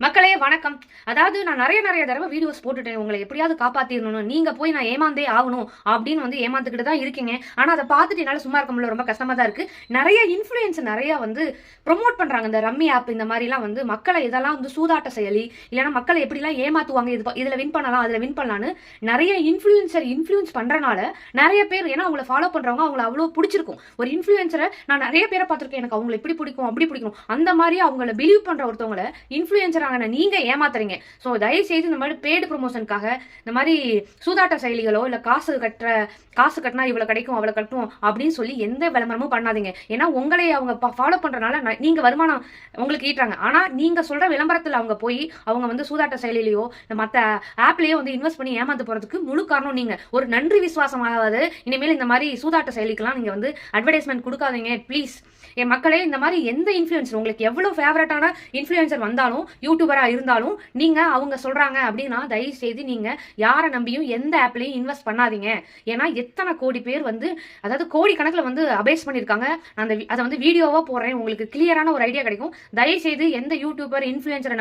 மக்களே வணக்கம். அதாவது நான் நிறைய நிறைய தடவை வீடியோஸ் போட்டுட்டேன். உங்களை எப்படியாவது காப்பாத்திடணும் நீங்க போய் நான் ஏமாந்தே ஆகணும் அப்படின்னு வந்து ஏமாந்துக்கிட்டு தான் இருக்கீங்க. ஆனா அதை பார்த்துட்டு என்னால சும்மா இருக்க முடியல. ரொம்ப கஷ்டமா தான் இருக்கு. நிறைய இன்ஃபுளுயன்ஸ் நிறைய வந்து ப்ரொமோட் பண்றாங்க. இந்த ரம்மி ஆப் இந்த மாதிரிலாம் வந்து மக்களை இதெல்லாம் வந்து சூதாட்ட செயலி இல்லைன்னா மக்களை எப்படிலாம் ஏமாத்துவாங்க இது இதுல வின் பண்ணலாம் அதுல வின் பண்ணலாம்னு நிறைய இன்ஃபுளுன்சர் இன்ஃபுளுன்ஸ் பண்றனால நிறைய பேர் ஏன்னா அவங்கள ஃபாலோ பண்றவங்க அவங்கள அவ்வளோ பிடிச்சிருக்கும். ஒரு இன்ஃபுளுசரை நான் நிறைய பேரை பார்த்திருக்கேன். எனக்கு அவங்களை இப்படி பிடிக்கும் அப்படி பிடிக்கும் அந்த மாதிரி அவங்கள பிலீவ் பண்ற ஒருத்தவங்கள இன்ஃபுளுன்சர் ஆகின நீங்க ஏமாத்துறீங்க. ஸோ தயவுசெய்து இந்த மாதிரி பெய்டு ப்ரொமோஷனுக்காக இந்த மாதிரி சூதாட்ட செயலிகளோ இல்லை காசு கட்டுற காசு கட்டினா இவ்வளோ கிடைக்கும் அவ்வளோ கட்டும் அப்படின்னு சொல்லி எந்த விளம்பரமும் பண்ணாதீங்க. ஏன்னா உங்களை அவங்க ஃபாலோ பண்றதுனால நீங்கள் நீங்க வருமானம் உங்களுக்கு ஈட்டுறாங்க. ஆனா நீங்க சொல்ற விளம்பரத்தில் அவங்க போய் அவங்க வந்து சூதாட்ட செயலிலேயோ இந்த மற்ற ஆப்லயோ வந்து இன்வெஸ்ட் பண்ணி ஏமாந்து போறதுக்கு முழு காரணம் நீங்கள் ஒரு நன்றி விசுவாசமாகாது இனிமேல் இந்த மாதிரி சூதாட்ட செயலிக்கெல்லாம் நீங்கள் வந்து அட்வர்டைஸ்மெண்ட் கொடுக்காதீங்க ப்ளீஸ் என் மக்களே இந்த மாதிரி எந்த இன்ஃப்ளூயன்சர் உங்களுக்கு எவ்வளோ ஃபேவரட்டான இன்ஃப்ளூயன்சர் வந்தாலும் யூடியூபராக இருந்தாலும் நீங்க அவங்க சொல்றாங்க அப்படின்னா தயவு செய்து நீங்க யாரை நம்பியும் எந்த ஆப்லயும் இன்வெஸ்ட் பண்ணாதீங்க. ஏன்னா எத்தனை கோடி பேர் வந்து அதாவது கோடி கணக்குல வந்து அபேஸ் பண்ணிருக்காங்க அந்த அதை வந்து வீடியோவா போடுறேன். உங்களுக்கு கிளியரான ஒரு ஐடியா கிடைக்கும். தயவு செய்து எந்த யூடியூபர் இன்ஃப்ளூயன்சரை